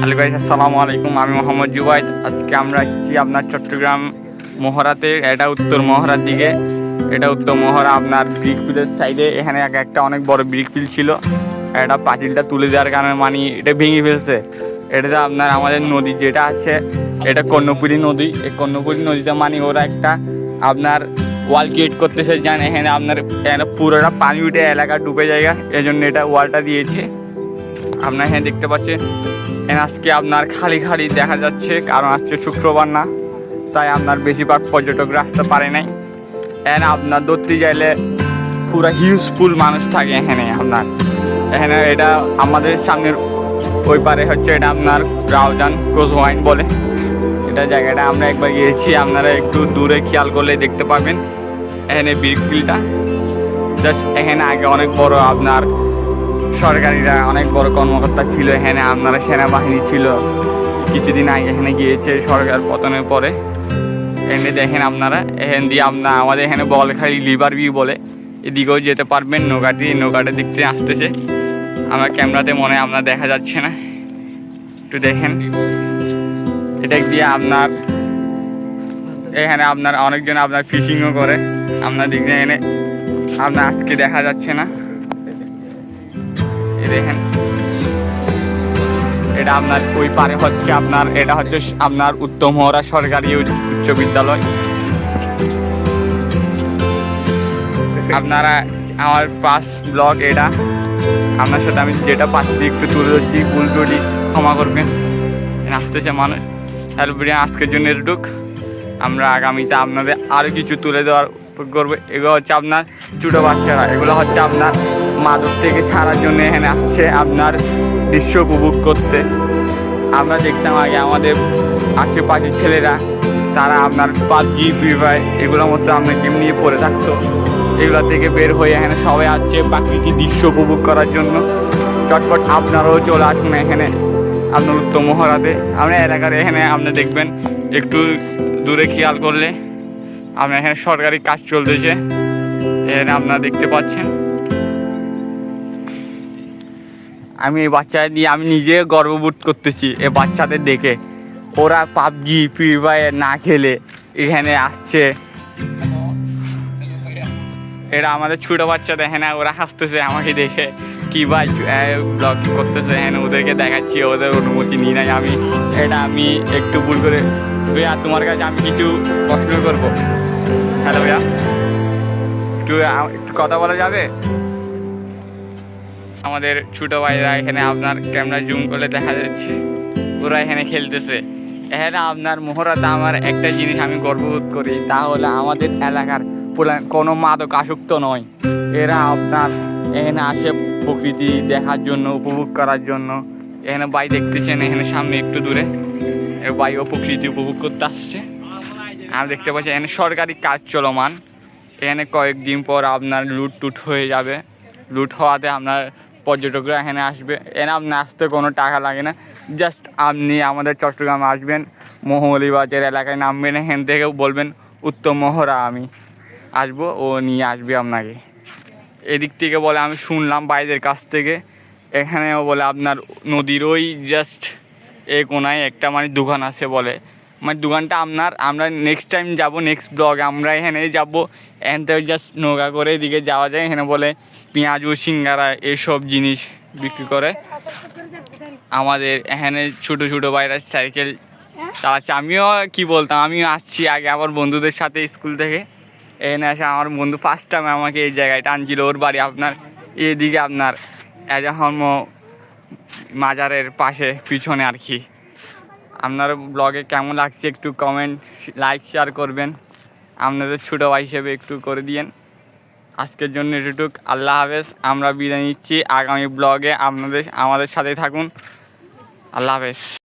Hello guys, আসসালামু আলাইকুম। আমি মোহাম্মদ জুবাইদ। আজকে আমরা এসেছি আপনার চট্টগ্রাম মহড়াতে এটা উত্তর মহড়ার দিকে। এটা উত্তর মহড়া আপনার ব্রিক ফিলের সাইডে এখানে এক একটা অনেক বড় ব্রিক ফিল ছিল। এটা পাঁচিলটা তুলে দেওয়ার কারণে মানে এটা ভেঙে ফেলছে। এটাতে আপনার আমাদের নদী যেটা আছে, এটা কর্ণপুরী নদী। এই কর্ণপুরী নদীতে মানে ওরা একটা আপনার ওয়াল ক্রিয়েট করতেছে। জান এখানে আপনার পুরোটা পানি উঠে এলাকা ডুবে জায়গা এই জন্য এটা ওয়ালটা দিয়েছে। আপনার এখানে দেখতে পাচ্ছেন। আজকে আপনার খালি খালি দেখা যাচ্ছে, কারণ আজকে শুক্রবার না, তাই আপনার বেশিরভাগ পর্যটকরা আসতে পারে নাই। এখানে আপনার ধরতে চাইলে পুরো হিউজফুল মানুষ থাকে এখানে আপনার। এখানে এটা আমাদের সামনের ওই পারে হচ্ছে এটা আপনার রাউজান ক্রোজ ওয়াইন বলে। এটা জায়গাটা আমরা একবার গিয়েছি, আপনারা একটু দূরে খেয়াল করলে দেখতে পাবেন। এখানে বিরকিলটা জাস্ট এখানে আগে অনেক বড় আপনার সরকারিরা অনেক বড় কর্মকর্তা ছিল এখানে, আপনারা সেনাবাহিনী ছিল। কিছুদিন আগে এখানে গিয়েছে সরকার পতনের পরে। এখানে দেখেন আপনারা, এখান দিয়ে আপনার আমাদের এখানে বলখালি, লিভার ভিউ বলে। এদিকেও যেতে পারবেন, নৌকাটি, নৌকাটা দেখতে আসতেছে। আমার ক্যামেরাতে মনে আপনার দেখা যাচ্ছে না। একটু দেখেন। এটা দিয়ে আপনার, এখানে আপনার অনেকজন আপনার ফিশিংও করে। আপনার দিক দিয়ে এখানে আপনার আজকে দেখা যাচ্ছে না। দেখেন। এটা আপনার ওই পারে হচ্ছে আপনার, এটা হচ্ছে আপনার উত্তম মহড়া সরকারি উচ্চ বিদ্যালয়। আপনারা আমার পাস ব্লগ এটা। আপনার সাথে আমি যেটা পাচ্ছি একটু তুলে ধরছি, ভুল টুটি ক্ষমা করবেন। আসতেছে মানুষ। বিরিয়ান আজকের জন্য এটুক আমরা আগামীতে আপনাদের আরও কিছু তুলে দেওয়ার করব। এগুলো হচ্ছে আপনার ছোটো বাচ্চারা। এগুলো হচ্ছে আপনার মাদক থেকে ছাড়ার জন্য এখানে আসছে আপনার দৃশ্য উপভোগ করতে। আমরা দেখতাম আগে আমাদের আশেপাশের ছেলেরা, তারা আপনার পাবজি, ফ্রি ফায়ার এগুলোর মধ্যে আপনার গেম নিয়ে পড়ে থাকতো। এগুলো থেকে বের হয়ে এখানে সবাই আসছে প্রাকৃতিক দৃশ্য উপভোগ করার জন্য। চটপট আপনারাও চলে আসুন এখানে, আপনার উত্তম মহড়াতে আপনার এলাকার এখানে আপনি দেখবেন, একটু দূরে খেয়াল করলে, আপনার এখানে সরকারি কাজ চলতেছে। এখানে আপনারা দেখতে পাচ্ছেন। আমি এই বাচ্চাদের নিয়ে আমি নিজে গর্ববোধ করতেছি এ বাচ্চাদের দেখে। ওরা পাবজি ফ্রি ফায়ার না খেলে এখানে আসছে। এরা আমাদের ছোটো বাচ্চা দেখে না, ওরা হাসতেছে আমাকে দেখে। কি ভাই ব্লগ করতেছে হ্যাঁ ওদেরকে দেখাচ্ছি, ওদের অনুমতি নিই নাই আমি। এটা আমি একটু ভুল করে ভাইয়া, তোমার কাছে আমি কিছু প্রশ্ন করব। হ্যালো ভাইয়া। একটু একটু কথা বলা যাবে? আমাদের ছোটো ভাইরা এখানে আপনার ক্যামেরা জুম করলে দেখা যাচ্ছে। ওরা এখানে খেলতেছে। এখানে আপনার মোহরাতে আমার একটা জিনিস আমি গর্ববোধ করি, তা হলো আমাদের এলাকার কোনো মাদক আসক্ত নয়। এরা আপনার এখানে আসে প্রকৃতি দেখার জন্য, উপভোগ করার জন্য। এখানে বাই দেখতেছেন, এখানে সামনে একটু দূরে। বাই ও প্রকৃতি উপভোগ করতে আসছে। আর দেখতে পাচ্ছি এখানে সরকারি কাজ চলমান। এখানে কয়েকদিন পর আপনার লুট টুট হয়ে যাবে। লুট হওয়াতে আপনার পর্যটকরা এখানে আসবে। এখানে আপনি আসতে কোনো টাকা লাগে না। জাস্ট আপনি আমাদের চট্টগ্রামে আসবেন, মহলিবাজার এলাকায় নামবেন, এখান থেকে বলবেন, উত্তম মহড়া আমি আসব, ও নিয়ে আসবে আপনাকে। এদিক থেকে বলে, আমি শুনলাম বাইরের কাছ থেকে। এখানেও বলে, আপনার নদীর ওই জাস্ট এই কোনায় একটা মানে দোকান আছে বলে। মানে দোকানটা আপনার, আমরা নেক্সট টাইম যাব নেক্সট ব্লগ আমরা এখানে যাব। এখান থেকে জাস্ট নৌকা করে এদিকে যাওয়া যায়। এখানে বলে পেঁয়াজু সিঙ্গারা এইসব জিনিস বিক্রি করে। আমাদের এখানে ছোটো ছোটো বাইরে সাইকেল চালাচ্ছে। আমিও কি বলতাম আমিও আসছি আগে আমার বন্ধুদের সাথে স্কুল থেকে। এখানে এসে আমার বন্ধু ফার্স্ট টাইম আমাকে এই জায়গায় টানছিল ওর বাড়ি আপনার এদিকে আপনার এজাহর্ম মাজারের পাশে পিছনে আর কি। আপনার ব্লগে কেমন লাগছে একটু কমেন্ট লাইক শেয়ার করবেন। আপনাদের ছোটো ভাই হিসেবে একটু করে দিয়েন। আজকের জন্য এটুক আল্লাহ হাফেজ, আমরা বিদায় নিচ্ছি। আগামী ব্লগে আপনাদের, আমাদের সাথে থাকুন। আল্লাহ হাফেজ।